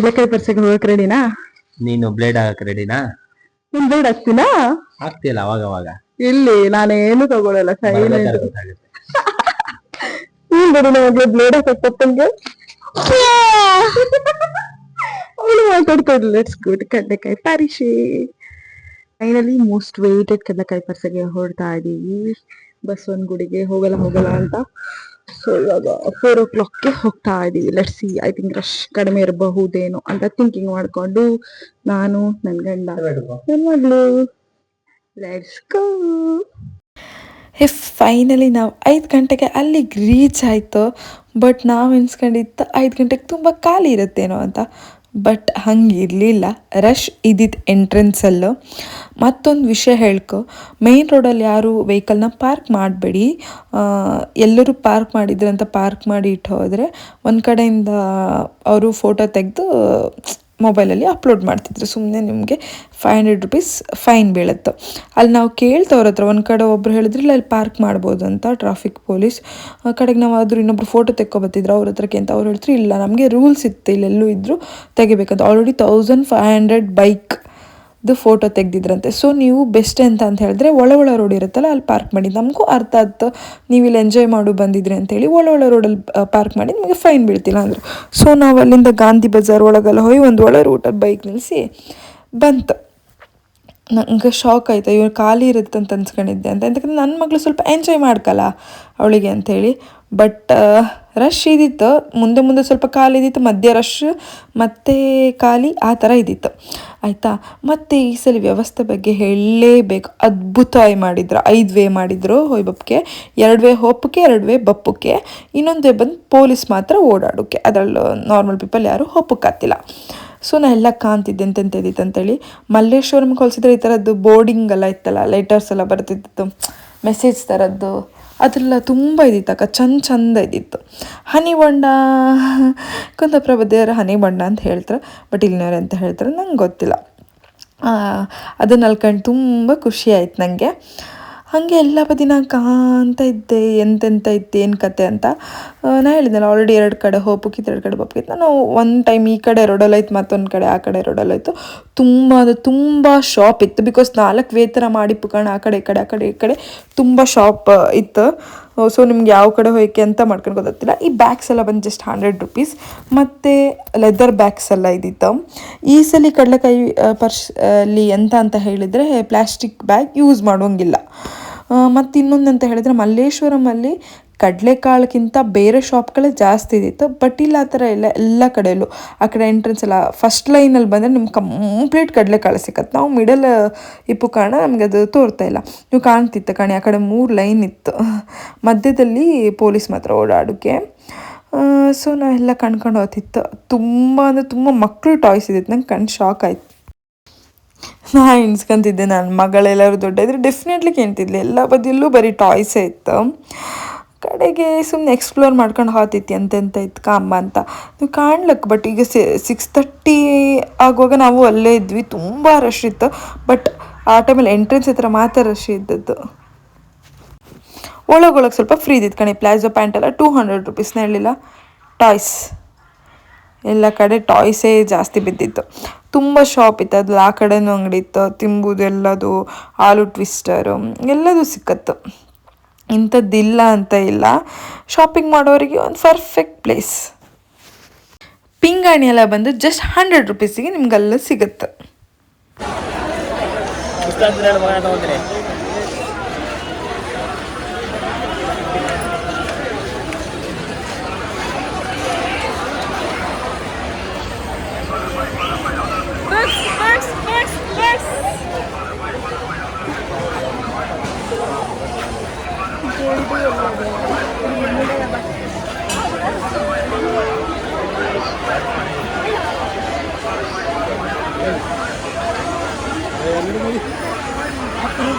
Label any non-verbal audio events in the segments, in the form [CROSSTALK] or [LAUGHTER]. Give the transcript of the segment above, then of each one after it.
ಕಡ್ಲೆಕಾಯಿ ಪರ್ಸೆಗೆ ಹೋಗಕ್ ರೆಡಿನಾ ನೀನು ಬ್ಲೇಡ್ ಆಗಕ್ ರೆಡಿನಾ ನಿನ್ ಬ್ಲೇಡ್ ಹಾಕ್ತೀನಾ? ಹಾಕ್ತಿಲ್ಲ ಅವಾಗ ಅವಾಗ. ಇಲ್ಲಿ ನಾನೇನು ತಗೊಳಲ್ಲ ಸೈನ್ ಸೈಲೆಂಟ್ ಗೊತ್ತಾಗುತ್ತೆ. [LAUGHS] ನೀನ್ ಬಿಡಿ ನಮಗೆ ಬ್ಲೇಡ್ ಹಾಕಕ್ ತಪ್ಪಂಗೆ ಅವಳು ಮಾತಾಡ್ಕೊಡ್ಲಿ ಲೆಟ್ಸ್ ಗುಡ್ ಕಡಲೆಕಾಯಿ ಪರಿಷೆ ಫೈನಲಿ ಮೋಸ್ಟ್ ವೇಟೆಡ್ ಕಡ್ಲೆಕಾಯಿ ಪರ್ಸೆಗೆ ಹೊರಡ್ತಾ ಇದೀವಿ. ಬಸವನಗುಡಿಗೆ ಹೋಗಲ್ಲ ಹೋಗಲ್ಲ ಅಂತ. ಸೊ ಇವಾಗ ಫೋರ್ ಓ ಕ್ಲಾಕ್ಗೆ ಹೋಗ್ತಾ ಇದೀವಿ. Let's see I think rush ಕಡಿಮೆ ಇರಬಹುದೇನೋ ಅಂತ ಥಿಂಕಿಂಗ್ ಮಾಡ್ಕೊಂಡು ನಾನು ನನ್ನ ಗಂಡ. ನನ್ನ ಮಗಳು ಲೆಟ್ಸ್ ಗೋ ಹೇ ಫೈನಲಿ ನಾವು ಐದು ಗಂಟೆಗೆ ಅಲ್ಲಿಗೆ ರೀಚ್ ಆಯಿತು. ಬಟ್ ನಾವು ಎನ್ಸ್ಕೊಂಡಿತ್ತು ಐದು ಗಂಟೆಗೆ ತುಂಬ ಖಾಲಿ ಇರುತ್ತೇನೋ ಅಂತ. ಬಟ್ ಹಂಗೆ ಇರಲಿಲ್ಲ. ರಶ್ ಇದ್ದಿದ್ದು ಎಂಟ್ರೆನ್ಸಲ್ಲೂ ಮತ್ತೊಂದು ವಿಷಯ ಹೇಳ್ಕೊ. ಮೇನ್ ರೋಡಲ್ಲಿ ಯಾರು ವೆಹಿಕಲ್ನ ಪಾರ್ಕ್ ಮಾಡಬೇಡಿ. ಎಲ್ಲರೂ ಪಾರ್ಕ್ ಮಾಡಿದ್ರಂತ ಪಾರ್ಕ್ ಮಾಡಿ ಇಟ್ಟು ಹೋದರೆ ಒಂದು ಕಡೆಯಿಂದ ಅವರು ಫೋಟೋ ತೆಗೆದು ಮೊಬೈಲಲ್ಲಿ ಅಪ್ಲೋಡ್ ಮಾಡ್ತಿದ್ರು. ಸುಮ್ಮನೆ ನಿಮಗೆ ಫೈವ್ ಹಂಡ್ರೆಡ್ ರುಪೀಸ್ ಫೈನ್ ಬೀಳುತ್ತೆ. ಅಲ್ಲಿ ನಾವು ಕೇಳ್ತವ್ರ ಹತ್ರ, ಒಂದು ಕಡೆ ಒಬ್ರು ಹೇಳಿದ್ರು ಇಲ್ಲ ಅಲ್ಲಿ ಪಾರ್ಕ್ ಮಾಡ್ಬೋದು ಅಂತ ಟ್ರಾಫಿಕ್ ಪೊಲೀಸ್ ಆ ಕಡೆಗೆ ನಾವು ಆದರೂ ಇನ್ನೊಬ್ರು ಫೋಟೋ ತೆಕ್ಕೊಬತ್ತಿದ್ರು, ಅವ್ರ ಹತ್ರಕ್ಕೆ ಅಂತ. ಅವ್ರು ಹೇಳ್ತಾರೆ ಇಲ್ಲ, ನಮಗೆ ರೂಲ್ಸ್ ಇತ್ತು, ಇಲ್ಲೆಲ್ಲೂ ಇದ್ದರೂ ತೆಗಿಬೇಕಂತ. Already thousand five hundred bike ಇದು ಫೋಟೋ ತೆಗೆದಿದ್ರಂತೆ. ಸೊ ನೀವು ಬೆಸ್ಟ್ ಅಂತ ಅಂತ ಹೇಳಿದ್ರೆ ಒಳ ಒಳ ರೋಡ್ ಇರುತ್ತಲ್ಲ, ಅಲ್ಲಿ ಪಾರ್ಕ್ ಮಾಡಿ. ನಮಗೂ ಅರ್ಥ ಆಯ್ತು. ನೀವು ಇಲ್ಲಿ ಎಂಜಾಯ್ ಮಾಡು, ಬಂದಿದ್ರಿ ಅಂತೇಳಿ ಒಳ ಒಳ ರೋಡಲ್ಲಿ ಪಾರ್ಕ್ ಮಾಡಿ, ನಿಮಗೆ ಫೈನ್ ಬೀಳ್ತಿಲ್ಲ ಅಂದರು. ಸೊ ನಾವು ಅಲ್ಲಿಂದ ಗಾಂಧಿ ಬಜಾರ್ ಒಳಗೆಲ್ಲ ಹೋಗಿ ಒಂದು ಒಳ ರೂಟಲ್ಲಿ ಬೈಕ್ ನಿಲ್ಲಿಸಿ ಬಂತು. ನಂಗೆ ಶಾಕ್ ಆಯಿತು. ಇವ್ರು ಖಾಲಿ ಇರುತ್ತೆ ಅಂತ ಅನ್ಸ್ಕೊಂಡಿದ್ದೆ ಅಂತ. ಯಾಕಂದ್ರೆ ನನ್ನ ಮಗಳು ಸ್ವಲ್ಪ ಎಂಜಾಯ್ ಮಾಡ್ಕಲ್ಲ ಅವಳಿಗೆ ಅಂಥೇಳಿ ಬಟ್ ರಶ್ ಇದ್ದಿತ್ತು ಮುಂದೆ ಮುಂದೆ ಸ್ವಲ್ಪ ಖಾಲಿ ಇದ್ದಿತ್ತು ಮಧ್ಯ ರಶ್ ಮತ್ತೆ ಖಾಲಿ ಆ ಥರ ಇದ್ದಿತ್ತು ಆಯಿತಾ? ಮತ್ತು ಈ ಸಲ ವ್ಯವಸ್ಥೆ ಬಗ್ಗೆ ಹೇಳಲೇಬೇಕು. ಅದ್ಭುತವಾಗಿ ಮಾಡಿದ್ರು. ಐದು ವೇ ಮಾಡಿದ್ರು ಹೊಯ್ಬಪ್ಪಕ್ಕೆ ಎರಡು ವೇ ಹೋಪಕ್ಕೆ ಎರಡು ವೇ ಬಪ್ಪಕ್ಕೆ ಇನ್ನೊಂದು ವೇ ಬಂದು ಪೊಲೀಸ್ ಮಾತ್ರ ಓಡಾಡೋಕ್ಕೆ ಅದರಲ್ಲೂ ನಾರ್ಮಲ್ ಪೀಪಲ್ ಯಾರು ಹೊಪ್ಪಕ್ಕಾತಿಲ್ಲ ಸೊ ನಾ ಎಲ್ಲ ಕಾಣ್ತಿದ್ದೆ ಎಂತೆಂತ ಇದ್ದಿತ್ತು ಅಂತೇಳಿ. ಮಲ್ಲೇಶ್ವರಮ್ಗೆ ಹೋಲಿಸಿದ್ರೆ ಈ ಥರದ್ದು ಬೋರ್ಡಿಂಗ್ ಎಲ್ಲ ಇತ್ತಲ್ಲ ಲೆಟರ್ಸ್ ಎಲ್ಲ ಬರ್ತಿತ್ತು ಮೆಸೇಜ್ ಥರದ್ದು ಅದೆಲ್ಲ ತುಂಬ ಇದ್ದಿತ್ತು ಅಕ್ಕ, ಚಂದ ಚಂದ ಇದ್ದಿತ್ತು ಹನಿ ಕುಂದಪ್ರಭದೇವರ ಕುಂದಪ್ರಭ ದೇವರ ಹನಿ ಅಂತ ಹೇಳ್ತಾರೆ, ಬಟ್ ಇಲ್ಲಿನವ್ರು ಅಂತ ಹೇಳ್ತಾರೆ ನಂಗೆ ಗೊತ್ತಿಲ್ಲ. ಅದನ್ನ ಅಲ್ಕಂಡು ತುಂಬ ಖುಷಿ ಆಯ್ತು ನನಗೆ ಹಾಗೆ ಎಲ್ಲ ಬದಿನ ಕಾಂತ ಇದ್ದೆ, ಎಂತೆಂತ ಇತ್ತು ಏನು ಕತೆ ಅಂತ. ನಾನು ಹೇಳಿದ್ನಲ್ಲ ಆಲ್ರೆಡಿ ಎರಡು ಕಡೆ ಹೋಪಕ್ಕಿತ್ತು ಎರಡು ಕಡೆ ಬಪ್ಪಕ್ಕಿತ್ತು ನಾನು ಒಂದು ಟೈಮ್ ಈ ಕಡೆ ರೊಡಲೋಯ್ತು ಮತ್ತೊಂದು ಕಡೆ ಆ ಕಡೆ ರೊಡಲೋಯ್ತು ತುಂಬ ಅದು ತುಂಬ ಶಾಪ್ ಇತ್ತು ಬಿಕಾಸ್ ನಾಲ್ಕು ವೇತರ ಮಾಡಿ ಪುಕಣ, ಆ ಕಡೆ, ಈ ಕಡೆ, ಆ ಕಡೆ, ಈ ಕಡೆ ತುಂಬ ಶಾಪ್ ಇತ್ತು. ಸೊ ನಿಮ್ಗೆ ಯಾವ ಕಡೆ ಹೋಯ್ಕೆ ಅಂತ ಮಾಡ್ಕೊಂಡು ಗೊತ್ತಿಲ್ಲ ಈ ಬ್ಯಾಗ್ಸ್ ಎಲ್ಲ ಬಂದು ಜಸ್ಟ್ ಹಂಡ್ರೆಡ್ ರುಪೀಸ್ ಮತ್ತು ಲೆದರ್ ಬ್ಯಾಗ್ಸ್ ಎಲ್ಲ ಇದ್ದಿತ್ತು ಈ ಸಲ ಕಡಲೆಕಾಯಿ ಪರ್ಸ್, ಅಲ್ಲಿ ಎಂತ ಅಂತ ಹೇಳಿದರೆ ಪ್ಲಾಸ್ಟಿಕ್ ಬ್ಯಾಗ್ ಯೂಸ್ ಮಾಡೋಂಗಿಲ್ಲ ಮತ್ತು ಇನ್ನೊಂದು ಅಂತ ಹೇಳಿದರೆ ಮಲ್ಲೇಶ್ವರಮಲ್ಲಿ ಕಡಲೆಕಾಳಕ್ಕಿಂತ ಬೇರೆ ಶಾಪ್ಗಳೇ ಜಾಸ್ತಿ ಇದ್ದಿತ್ತು ಬಟ್ ಇಲ್ಲ, ಆ ಥರ ಇಲ್ಲ. ಎಲ್ಲ ಕಡೆಯಲ್ಲೂ ಆ ಕಡೆ ಎಂಟ್ರೆನ್ಸ್ ಎಲ್ಲ ಫಸ್ಟ್ ಲೈನಲ್ಲಿ ಬಂದರೆ ನಿಮ್ಗೆ ಕಂಪ್ಲೀಟ್ ಕಡಲೆಕಾಳು ಸಿಕ್ಕತ್ತೆ. ನಾವು ಮಿಡಲ್ ಇಪ್ಪು ಕಾರಣ ನಮಗೆ ಅದು ತೋರ್ತಾ ಇಲ್ಲ. ನೀವು ಕಾಣ್ತಿತ್ತು ಕಾಣಿ, ಆ ಕಡೆ ಮೂರು ಲೈನ್ ಇತ್ತು. ಮಧ್ಯದಲ್ಲಿ ಪೊಲೀಸ್ ಮಾತ್ರ ಓಡಾಡೋಕ್ಕೆ ಸೊ ನಾವೆಲ್ಲ ಕಣ್ಕೊಂಡು ಹೋಗ್ತಿತ್ತು. ತುಂಬ ಅಂದರೆ ತುಂಬ ಮಕ್ಕಳು ಟಾಯ್ಸ್ ಇದ್ದಿತ್ತು. ನಂಗೆ ಕಣ್ಣು ಶಾಕ್ ಆಯ್ತು. ನಾ ಎಣ್ಸ್ಕೊಂತಿದ್ದೆ. ನನ್ನ ಮಗಳೆಲ್ಲರೂ ದೊಡ್ಡ ಇದ್ರೆ ಡೆಫಿನೆಟ್ಲಿ ಕೇಳ್ತಿದ್ಲಿ ಎಲ್ಲ ಬದಿಯಲ್ಲೂ ಬರೀ ಟಾಯ್ಸೇ ಇತ್ತು. ಕಡೆಗೆ ಸುಮ್ಮನೆ ಎಕ್ಸ್ಪ್ಲೋರ್ ಮಾಡ್ಕೊಂಡು ಹಾತಿತ್ತು ಎಂತೆಂತ ಇತ್ತು ಕಾಂಬ ಅಂತ. ನೀವು ಕಾಣ್ಲಕ್ಕೆ ಬಟ್ ಈಗ ಸಿಕ್ಸ್ ತರ್ಟಿ ಆಗುವಾಗ ನಾವು ಅಲ್ಲೇ ಇದ್ವಿ. ತುಂಬ ರಶ್ ಇತ್ತು. ಬಟ್ ಆ ಟೈಮಲ್ಲಿ ಎಂಟ್ರೆನ್ಸ್ ಹತ್ರ ಮಾತ್ರ ರಶ್ ಇದ್ದದ್ದು. ಒಳಗೊಳಗೆ ಸ್ವಲ್ಪ ಫ್ರೀ ಇದ್ದಿತ್ತು ಕಣಿ. ಪ್ಲಾಜೋ ಪ್ಯಾಂಟ್ ಎಲ್ಲ ಟೂ ಹಂಡ್ರೆಡ್ ರುಪೀಸ್ನ ಹೇಳಿಲ್ಲ ಟಾಯ್ಸ್ ಎಲ್ಲ ಕಡೆ ಟಾಯ್ಸೇ ಜಾಸ್ತಿ ಬಿದ್ದಿತ್ತು. ತುಂಬ ಶಾಪ್ ಇತ್ತು. ಅದು ಆ ಕಡೆನೂ ಅಂಗಡಿ ಇತ್ತು. ತಿಂಬುದು ಎಲ್ಲದು ಆಲೂ ಟ್ವಿಸ್ಟರು ಎಲ್ಲದೂ ಸಿಕ್ಕತ್ತು. ಇಂಥದ್ದಿಲ್ಲ ಅಂತ ಇಲ್ಲ. ಶಾಪಿಂಗ್ ಮಾಡೋರಿಗೆ ಒಂದು ಪರ್ಫೆಕ್ಟ್ ಪ್ಲೇಸ್ ಪಿಂಗಾಣಿ ಎಲ್ಲ ಬಂದು ಜಸ್ಟ್ ಹಂಡ್ರೆಡ್ ರುಪೀಸಿಗೆ ನಿಮ್ಗೆಲ್ಲ ಸಿಗುತ್ತೆ.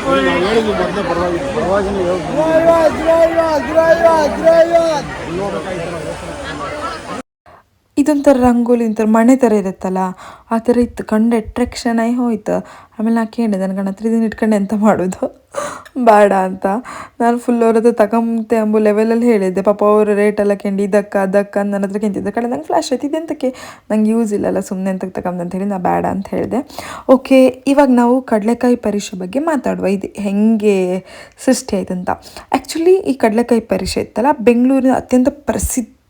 ಹೇಳಿದ್ದು ಮೊದಲೇ ಪರವಾಗಿಲ್ಲ ಪರವಾಗಿಲ್ಲ ಇದೊಂಥರ ರಂಗೋಲಿ ಒಂಥರ ಮನೆ ಥರ ಇರುತ್ತಲ್ಲ, ಆ ಥರ ಇತ್ತು. ಕಂಡು ಅಟ್ರಾಕ್ಷನ್ ಆಗಿ ಹೋಯ್ತು. ಆಮೇಲೆ ನಾ ಕೇಳಿದೆ ನನ್ನ ಗಣ ಹತ್ರ ಇದನ್ನ ಇಟ್ಕೊಂಡೆ ಎಂತ ಮಾಡೋದು? [LAUGHS] ಬೇಡ ಅಂತ. ನಾನು ಫುಲ್ ಅವ್ರ ಹತ್ರ ತಗೊಂತೆ ಅಂಬು ಲೆವೆಲಲ್ಲಿ ಹೇಳಿದ್ದೆ. ಪಾಪ ಅವರು ರೇಟ್ ಎಲ್ಲ ಕೆಂಡು, ಇದಕ್ಕೆ, ಅದಕ್ಕೆ ಅಂತ ನನ್ನ ಹತ್ರ ಕೆಂತಿದ್ದ ಕಡೆ ನಂಗೆ ಫ್ಲಾಶ್ ಆಯ್ತು. ಇದೆಂತಕ್ಕೆ ನಂಗೆ ಯೂಸ್ ಇಲ್ಲಲ್ಲ ಸುಮ್ಮನೆ ಅಂತ ತಗೊಂಡು ಅಂತ ಹೇಳಿ ನಾ ಬೇಡ ಅಂತ ಹೇಳಿದೆ. ಓಕೆ, ಇವಾಗ ನಾವು ಕಡಲೆಕಾಯಿ ಪರೀಕ್ಷೆ ಬಗ್ಗೆ ಮಾತಾಡುವ. ಇದು ಹೆಂಗೆ ಸೃಷ್ಟಿ ಅಂತ ಆ್ಯಕ್ಚುಲಿ ಈ ಕಡಲೆಕಾಯಿ ಪರೀಕ್ಷೆ ಇತ್ತಲ್ಲ, ಬೆಂಗಳೂರಿನ ಅತ್ಯಂತ ಪ್ರಸಿದ್ಧ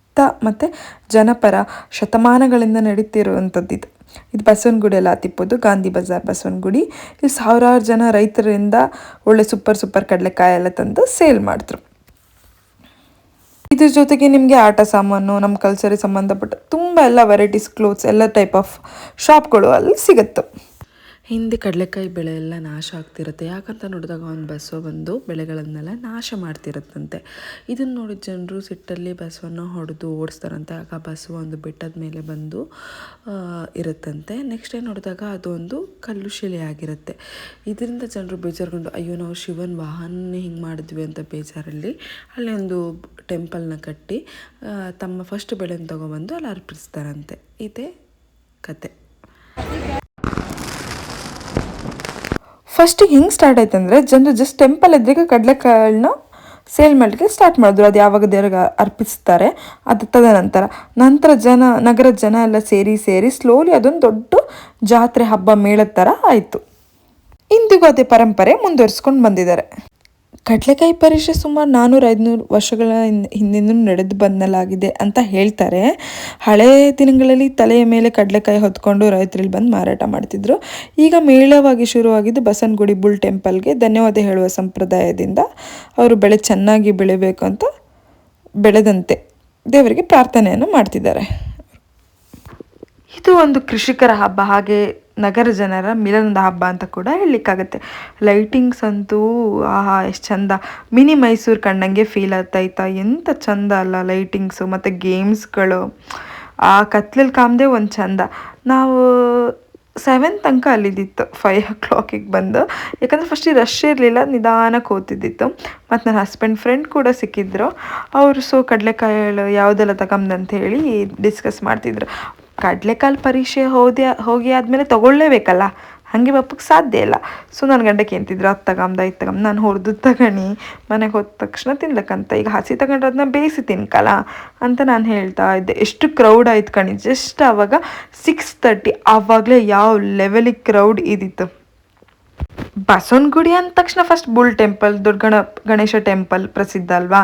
ಮತ್ತು ಜನಪರ ಶತಮಾನಗಳಿಂದ ನಡೀತಿರುವಂಥದ್ದು ಇದು. ಇದು ಬಸವನಗುಡಿ ಎಲ್ಲ ತಿಪ್ಪೋದು, ಗಾಂಧಿ ಬಜಾರ್ ಬಸವನಗುಡಿ. ಇಲ್ಲಿ ಸಾವಿರಾರು ಜನ ರೈತರಿಂದ ಒಳ್ಳೆ ಸೂಪರ್ ಸೂಪರ್ ಕಡಲೆಕಾಯಿ ಎಲ್ಲ ತಂದು ಸೇಲ್ ಮಾಡಿದ್ರು ಇದ್ರ ಜೊತೆಗೆ ನಿಮಗೆ ಆಟ ಸಾಮಾನು, ನಮ್ಮ ಕಲ್ಚರಿಗೆ ಸಂಬಂಧಪಟ್ಟ ತುಂಬ ಎಲ್ಲ ವೆರೈಟೀಸ್ ಕ್ಲೋತ್ಸ್ ಎಲ್ಲ ಟೈಪ್ ಆಫ್ ಶಾಪ್ಗಳು ಅಲ್ಲಿ ಸಿಗುತ್ತೆ ಹಿಂದೆ ಕಡಲೆಕಾಯಿ ಬೆಳೆ ಎಲ್ಲ ನಾಶ ಆಗ್ತಿರುತ್ತೆ. ಯಾಕಂತ ನೋಡಿದಾಗ ಒಂದು ಬಸವ ಬಂದು ಬೆಳೆಗಳನ್ನೆಲ್ಲ ನಾಶ ಮಾಡ್ತಿರುತ್ತಂತೆ. ಇದನ್ನು ನೋಡಿದ ಜನರು ಸಿಟ್ಟಲ್ಲಿ ಬಸವನ ಹೊಡೆದು ಓಡಿಸ್ತಾರಂತೆ. ಆಗ ಬಸವ ಒಂದು ಬೆಟ್ಟದ ಮೇಲೆ ಬಂದು ಇರುತ್ತಂತೆ. ನೆಕ್ಸ್ಟ್ ಏನು ನೋಡಿದಾಗ ಅದೊಂದು ಕಲ್ಲು ಶಿಲೆ ಆಗಿರುತ್ತೆ. ಇದರಿಂದ ಜನರು ಬೇಜಾರುಗೊಂಡು, ಅಯ್ಯೋ, ನಾವು ಶಿವನ ವಾಹನ ಹಿಂಗೆ ಮಾಡಿದ್ವಿ ಅಂತ ಬೇಜಾರಲ್ಲಿ ಅಲ್ಲಿ ಒಂದು ಟೆಂಪಲ್ನ ಕಟ್ಟಿ ತಮ್ಮ ಫಸ್ಟ್ ಬೆಳೆನ ತೊಗೊಬಂದು ಅಲ್ಲಿ ಅರ್ಪಿಸ್ತಾರಂತೆ. ಇದೇ ಕತೆ. ಫಸ್ಟ್ ಹೆಂಗೆ ಸ್ಟಾರ್ಟ್ ಆಯ್ತು ಅಂದರೆ ಜನರು ಜಸ್ಟ್ ಟೆಂಪಲ್ ಎದುರಿಗೆ ಕಡಲೆಕಾಳನ್ನ ಸೇಲ್ ಮಾಡಲಿಕ್ಕೆ ಸ್ಟಾರ್ಟ್ ಮಾಡಿದ್ರು. ಅದು ಯಾವಾಗ ದೇವ್ರಿಗೆ ಅರ್ಪಿಸ್ತಾರೆ, ಅದು ತದನಂತರ. ನಂತರ ಜನ ನಗರದ ಜನ ಎಲ್ಲ ಸೇರಿ ಸೇರಿ ಸ್ಲೋಲಿ ಅದೊಂದು ದೊಡ್ಡ ಜಾತ್ರೆ ಹಬ್ಬ ಮೇಳದ ಥರ ಆಯಿತು. ಇಂದಿಗೂ ಅದೇ ಪರಂಪರೆ ಮುಂದುವರಿಸ್ಕೊಂಡು ಬಂದಿದ್ದಾರೆ. ಕಡಲೆಕಾಯಿ ಪರೀಕ್ಷೆ ಸುಮಾರು ನಾನ್ನೂರು ಐದುನೂರು ವರ್ಷಗಳ ಹಿಂದೆಂದೂ ನಡೆದು ಬಂದಲಾಗಿದೆ ಅಂತ ಹೇಳ್ತಾರೆ. ಹಳೆ ದಿನಗಳಲ್ಲಿ ತಲೆಯ ಮೇಲೆ ಕಡಲೆಕಾಯಿ ಹೊತ್ಕೊಂಡು ರೈತರಲ್ಲಿ ಬಂದು ಮಾರಾಟ ಮಾಡ್ತಿದ್ರು. ಈಗ ಮೇಳವಾಗಿ ಶುರುವಾಗಿದ್ದು ಬಸವನಗುಡಿ ಬುಲ್ ಟೆಂಪಲ್ಗೆ ಧನ್ಯವಾದ ಹೇಳುವ ಸಂಪ್ರದಾಯದಿಂದ ಅವರು ಬೆಳೆ ಚೆನ್ನಾಗಿ ಬೆಳಿಬೇಕು ಅಂತ ಬೆಳೆದಂತೆ ದೇವರಿಗೆ ಪ್ರಾರ್ಥನೆಯನ್ನು ಮಾಡ್ತಿದ್ದಾರೆ. ಇದು ಒಂದು ಕೃಷಿಕರ ಹಬ್ಬ. ಹಾಗೆ ನಗರ ಜನರ ಮಿಲನದ ಹಬ್ಬ ಅಂತ ಕೂಡ ಹೇಳಲಿಕ್ಕಾಗತ್ತೆ. ಲೈಟಿಂಗ್ಸ್ ಅಂತೂ ಆಹಾ, ಎಷ್ಟು ಚಂದ. ಮಿನಿ ಮೈಸೂರು ಕಂಡಂಗೆ ಫೀಲ್ ಆಗ್ತಾಯ್ತಾ ಎಂಥ ಚಂದ ಅಲ್ಲ ಲೈಟಿಂಗ್ಸು ಮತ್ತು ಗೇಮ್ಸ್ಗಳು ಆ ಕತ್ಲಲ್ಲಿ ಕಾಮದೆ ಒಂದು ಚಂದ. ನಾವು ಸೆವೆನ್ ತನಕ ಅಲ್ಲಿದ್ದಿತ್ತು ಫೈವ್ ಓ ಕ್ಲಾಕಿಗೆ ಬಂದು. ಯಾಕಂದರೆ ಫಸ್ಟ್ ರಶ್ ಇರಲಿಲ್ಲ ನಿಧಾನಕ್ಕೆ ಓದ್ತಿದ್ದಿತ್ತು. ಮತ್ತು ನನ್ನ ಹಸ್ಬೆಂಡ್ ಫ್ರೆಂಡ್ ಕೂಡ ಸಿಕ್ಕಿದ್ರು. ಅವರು ಸೊ ಕಡಲೆಕಾಯಿಗಳು ಯಾವುದೆಲ್ಲ ತಗೊಂಬಂತ ಹೇಳಿ ಡಿಸ್ಕಸ್ ಮಾಡ್ತಿದ್ರು. ಕಡಲೆಕಾಳು ಪರೀಕ್ಷೆ ಹೋದೆ ಹೋಗಿ ಆದಮೇಲೆ ತಗೊಳ್ಳೇಬೇಕಲ್ಲ? ಹಾಗೆ ಬಪ್ಪಕ್ಕೆ ಸಾಧ್ಯ ಇಲ್ಲ. ಸೊ ನನ್ನ ಗಂಡಕ್ಕೆ ಎಂತಿದ್ರು ಅದು ತಗೊಂಬ ಇದು ತಗೊಂಬ ನಾನು ಹೊರದು ತಗಣಿ, ಮನೆಗೆ ಹೋದ ತಕ್ಷಣ ತಿನ್ಲಕ್ಕಂತ. ಈಗ ಹಸಿ ತಗೊಂಡ್ರೆ ಅದನ್ನ ಬೇಯಿಸಿ ತಿನ್ಕಲ್ಲ ಅಂತ ನಾನು ಹೇಳ್ತಾ ಇದ್ದೆ. ಎಷ್ಟು ಕ್ರೌಡ್ ಆಯ್ತು ಕಣಿ. ಜಸ್ಟ್ ಆವಾಗ ಸಿಕ್ಸ್ ತರ್ಟಿ ಆವಾಗಲೇ ಯಾವ ಲೆವೆಲಿಗೆ ಕ್ರೌಡ್ ಇದ್ದಿತ್ತು ಬಸವನಗುಡಿ ಅಂದ ತಕ್ಷಣ ಫಸ್ಟ್ ಬುಲ್ ಟೆಂಪಲ್ ದೊಡ್ಡ ಗಣ, ಗಣೇಶ ಟೆಂಪಲ್ ಪ್ರಸಿದ್ಧ ಅಲ್ವಾ?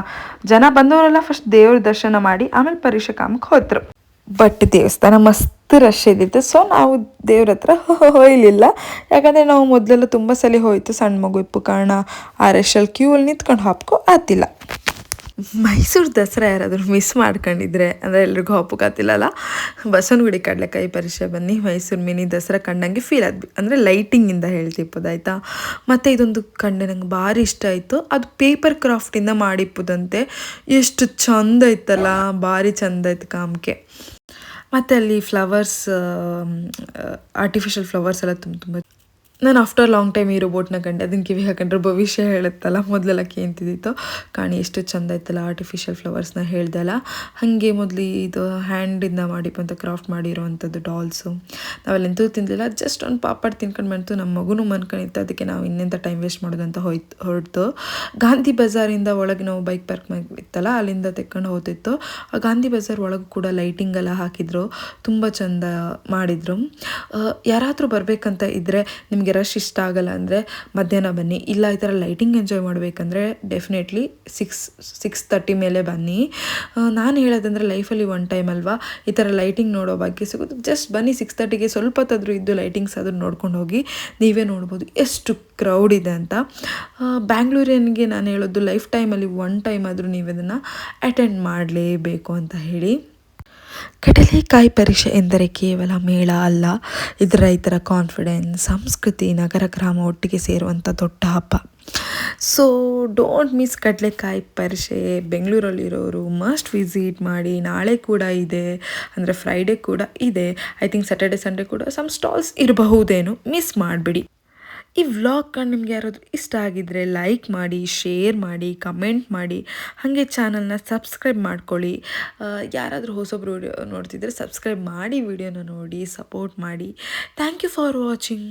ಜನ ಬಂದವರೆಲ್ಲ ಫಸ್ಟ್ ದೇವ್ರ ದರ್ಶನ ಮಾಡಿ, ಆಮೇಲೆ ಪರೀಕ್ಷೆ ಕಾಮಕ್ಕೆ ಹೋದ್ರು. ಬಟ್ ದೇವಸ್ಥಾನ ಮಸ್ತ್ ರಶ್ ಇದ್ದಿತ್ತು. ಸೊ ನಾವು ದೇವ್ರ ಹತ್ರ [LAUGHS] ಹೋಯ್ಲಿಲ್ಲ ಯಾಕಂದರೆ ನಾವು ಮೊದಲೆಲ್ಲ ತುಂಬ ಸಲ ಹೋಯ್ತು. ಸಣ್ಣ ಮಗು ಇಪ್ಪು ಕಾರಣ ಆ ರಶಲ್ಲಿ ಕ್ಯೂ ಅಲ್ಲಿ ನಿಂತ್ಕೊಂಡು ಹಾಪ್ಕೊ ಆತಿಲ್ಲ. ಮೈಸೂರು ದಸರಾ ಯಾರಾದರೂ ಮಿಸ್ ಮಾಡ್ಕೊಂಡಿದ್ರೆ, ಅಂದರೆ ಎಲ್ರಿಗೂ ಗುಡಿ ಬಸವನಗುಡಿ ಕಡಲೆಕಾಯಿ ಪರಿಷೆ ಬನ್ನಿ. ಮೈಸೂರು ಮಿನಿ ದಸರಾ ಕಂಡಂಗೆ ಫೀಲ್ ಆದ್ವಿ. ಅಂದರೆ ಲೈಟಿಂಗಿಂದ ಹೇಳ್ತಿಪ್ಪದಾಯ್ತಾ ಮತ್ತು ಇದೊಂದು ಕಂಡೆ ನಂಗೆ ಭಾರಿ ಇಷ್ಟ ಆಯಿತು. ಅದು ಪೇಪರ್ ಕ್ರಾಫ್ಟಿಂದ ಮಾಡಿಪ್ಪದಂತೆ. ಎಷ್ಟು ಚಂದ ಇತ್ತಲ್ಲ? ಭಾರಿ ಚಂದ ಇತ್ತು ಕಾಮ್ಕೆ. ಮತ್ತು ಅಲ್ಲಿ ಫ್ಲವರ್ಸ್ ಆರ್ಟಿಫಿಷಿಯಲ್ ಫ್ಲವರ್ಸ್ ಎಲ್ಲ ತುಂಬ ತುಂಬ ನಾನು ಆಫ್ಟರ್ ಲಾಂಗ್ ಟೈಮ್ ಈ ರೋಬೋಟ್ನ ಕಂಡೆ. ಅದನ್ನು ಕಿವಿ ಹಾಕೊಂಡ್ರೆ ಭವಿಷ್ಯ ಹೇಳುತ್ತಲ್ಲ. ಮೊದಲೆಲ್ಲ ಕೇಂತಿದ್ದಿತ್ತು. ಕಾಣಿ ಎಷ್ಟು ಚಂದ ಇತ್ತಲ್ಲ ಆರ್ಟಿಫಿಷಿಯಲ್ ಫ್ಲವರ್ಸ್ನ ಹೇಳ್ದಲ್ಲ. ಹಾಗೆ ಮೊದಲು ಇದು ಹ್ಯಾಂಡಿಂದ ಮಾಡಿ ಬಂತ ಕ್ರಾಫ್ಟ್ ಮಾಡಿರೋವಂಥದ್ದು ಡಾಲ್ಸು ನಾವೆಲ್ಲೆಂತೂ ತಿನ್ನಲಿಲ್ಲ ಜಸ್ಟ್ ಒಂದು ಪಾಪಡ್ ತಿನ್ಕೊಂಡು ಬಂತು. ನಮ್ಮ ಮಗುನೂ ಮನ್ಕೊಂಡಿತ್ತು ಅದಕ್ಕೆ ನಾವು ಇನ್ನೆಂಥ ಟೈಮ್ ವೇಸ್ಟ್ ಮಾಡೋದಂತ ಹೋಯ್ತು ಹೊರಡ್ತು ಗಾಂಧಿ ಬಜಾರಿಂದ ಒಳಗೆ ನಾವು ಬೈಕ್ ಪಾರ್ಕ್ ಮಾಡಿತ್ತಲ್ಲ, ಅಲ್ಲಿಂದ ತೆಕ್ಕೊಂಡು ಹೋಗ್ತಿತ್ತು. ಆ ಗಾಂಧಿ ಬಜಾರ್ ಒಳಗೂ ಕೂಡ ಲೈಟಿಂಗ್ ಎಲ್ಲ ಹಾಕಿದ್ರು. ತುಂಬ ಚಂದ ಮಾಡಿದರು. ಯಾರಾದರೂ ಬರಬೇಕಂತ ಇದ್ದರೆ ನಿಮಗೆ ರಶ್ ಇಷ್ಟ ಆಗಲ್ಲ ಅಂದರೆ ಮಧ್ಯಾಹ್ನ ಬನ್ನಿ. ಇಲ್ಲ ಈ ಥರ ಲೈಟಿಂಗ್ ಎಂಜಾಯ್ ಮಾಡಬೇಕಂದ್ರೆ ಡೆಫಿನೆಟ್ಲಿ ಸಿಕ್ಸ್ ಸಿಕ್ಸ್ ತರ್ಟಿ ಮೇಲೆ ಬನ್ನಿ. ನಾನು ಹೇಳೋದಂದರೆ ಲೈಫಲ್ಲಿ ಒನ್ ಟೈಮ್ ಅಲ್ವಾ? ಈ ಥರ ಲೈಟಿಂಗ್ ನೋಡೋ ಭಾಗ್ಯ ಸಿಗೋದು ಜಸ್ಟ್ ಬನ್ನಿ ಸಿಕ್ಸ್ ತರ್ಟಿಗೆ ಸ್ವಲ್ಪ ಹೊತ್ತಾದರೂ ಇದ್ದು ಲೈಟಿಂಗ್ಸ್ ಆದರೂ ನೋಡ್ಕೊಂಡು ಹೋಗಿ ನೀವೇ ನೋಡ್ಬೋದು ಎಷ್ಟು ಕ್ರೌಡ್ ಇದೆ ಅಂತ. ಬ್ಯಾಂಗ್ಳೂರಿನಿಗೆ ನಾನು ಹೇಳೋದು ಲೈಫ್ ಟೈಮಲ್ಲಿ ಒನ್ ಟೈಮ್ ಆದರೂ ನೀವು ಅದನ್ನು ಅಟೆಂಡ್ ಮಾಡಲೇಬೇಕು ಅಂತ ಹೇಳಿ. ಕಡಲೆಕಾಯಿ ಪರೀಕ್ಷೆ ಎಂದರೆ ಕೇವಲ ಮೇಳ ಅಲ್ಲ. ಇದು ರೈತರ ಕಾನ್ಫಿಡೆನ್ಸ್ ಸಂಸ್ಕೃತಿ, ನಗರ, ಗ್ರಾಮ ಒಟ್ಟಿಗೆ ಸೇರುವಂಥ ದೊಡ್ಡ ಹಬ್ಬ. ಸೊ ಡೋಂಟ್ ಮಿಸ್ ಕಡಲೆಕಾಯಿ ಪರೀಕ್ಷೆ. ಬೆಂಗಳೂರಲ್ಲಿರೋರು ಮಸ್ಟ್ ವಿಸಿಟ್ ಮಾಡಿ. ನಾಳೆ ಕೂಡ ಇದೆ. ಅಂದರೆ ಫ್ರೈಡೇ ಕೂಡ ಇದೆ. ಐ ಥಿಂಕ್ ಸ್ಯಾಟರ್ಡೆ ಸಂಡೇ ಕೂಡ ಸಮ್ ಸ್ಟಾಲ್ಸ್ ಇರಬಹುದೇನು ಮಿಸ್ ಮಾಡಿಬಿಡಿ. ಈ ವ್ಲಾಗ್ ನಿಮ್ಗೆ ಯಾರಾದರೂ ಇಷ್ಟ ಆಗಿದ್ದರೆ ಲೈಕ್ ಮಾಡಿ ಶೇರ್ ಮಾಡಿ ಕಮೆಂಟ್ ಮಾಡಿ, ಹಾಗೆ ಚಾನಲ್ನ ಸಬ್ಸ್ಕ್ರೈಬ್ ಮಾಡ್ಕೊಳ್ಳಿ. ಯಾರಾದರೂ ಹೊಸೊಬ್ರು ವಿಡಿಯೋ ನೋಡ್ತಿದ್ರೆ ಸಬ್ಸ್ಕ್ರೈಬ್ ಮಾಡಿ ವಿಡಿಯೋನ ನೋಡಿ ಸಪೋರ್ಟ್ ಮಾಡಿ. Thank you for watching